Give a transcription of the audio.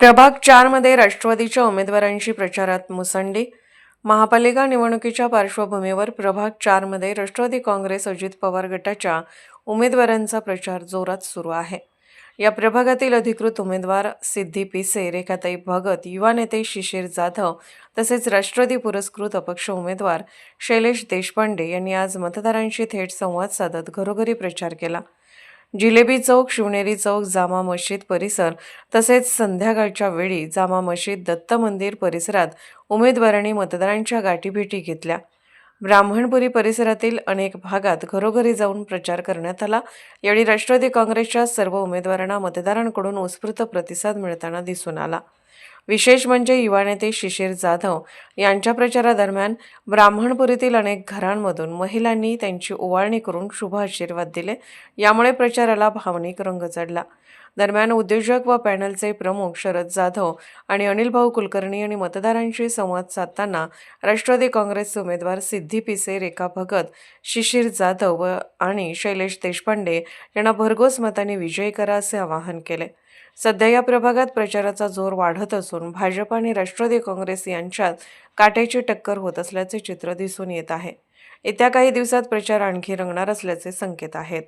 प्रभाग चारमध्ये राष्ट्रवादीच्या उमेदवारांची प्रचारात मुसंडी. महापालिका निवडणुकीच्या पार्श्वभूमीवर प्रभाग चारमध्ये राष्ट्रवादी काँग्रेस अजित पवार गटाच्या उमेदवारांचा प्रचार जोरात सुरू आहे. या प्रभागातील अधिकृत उमेदवार सिद्धी पिसे रेखाताई भगत युवा नेते शिशिर जाधव तसेच राष्ट्रवादी पुरस्कृत अपक्ष उमेदवार शैलेश देशपांडे यांनी आज मतदारांशी थेट संवाद साधत घरोघरी प्रचार केला. जिलेबी चौक शिवनेरी चौक जामा मशीद परिसर तसेच संध्याकाळच्या वेळी जामा मशीद दत्त मंदिर परिसरात उमेदवारांनी मतदारांच्या गाठीभेटी घेतल्या. ब्राह्मणपुरी परिसरातील अनेक भागात घरोघरी जाऊन प्रचार करण्यात आला. यावेळी राष्ट्रवादी काँग्रेसच्या सर्व उमेदवारांना मतदारांकडून उत्स्फूर्त प्रतिसाद मिळताना दिसून आला. विशेष म्हणजे युवा नेते शिशिर जाधव यांच्या प्रचारादरम्यान ब्राह्मणपुरीतील अनेक घरांमधून महिलांनी त्यांची ओवाळणी करून शुभ आशीर्वाद दिले. यामुळे प्रचाराला भावनिक रंग चढला. दरम्यान उद्योजक व पॅनलचे प्रमुख शरद जाधव आणि अनिल भाऊ कुलकर्णी यांनी मतदारांशी संवाद साधताना राष्ट्रवादी काँग्रेसचे उमेदवार सिद्धी पिसे रेखा भगत शिशिर जाधव व आणि शैलेश देशपांडे यांना भरघोस मताने विजयी करा असे आवाहन केले. सध्या या प्रभागात प्रचाराचा जोर वाढत असून भाजप आणि राष्ट्रवादी काँग्रेस यांच्यात काट्याची टक्कर होत असल्याचे चित्र दिसून येत आहे. येत्या काही दिवसात प्रचार आणखी रंगणार असल्याचे संकेत आहेत.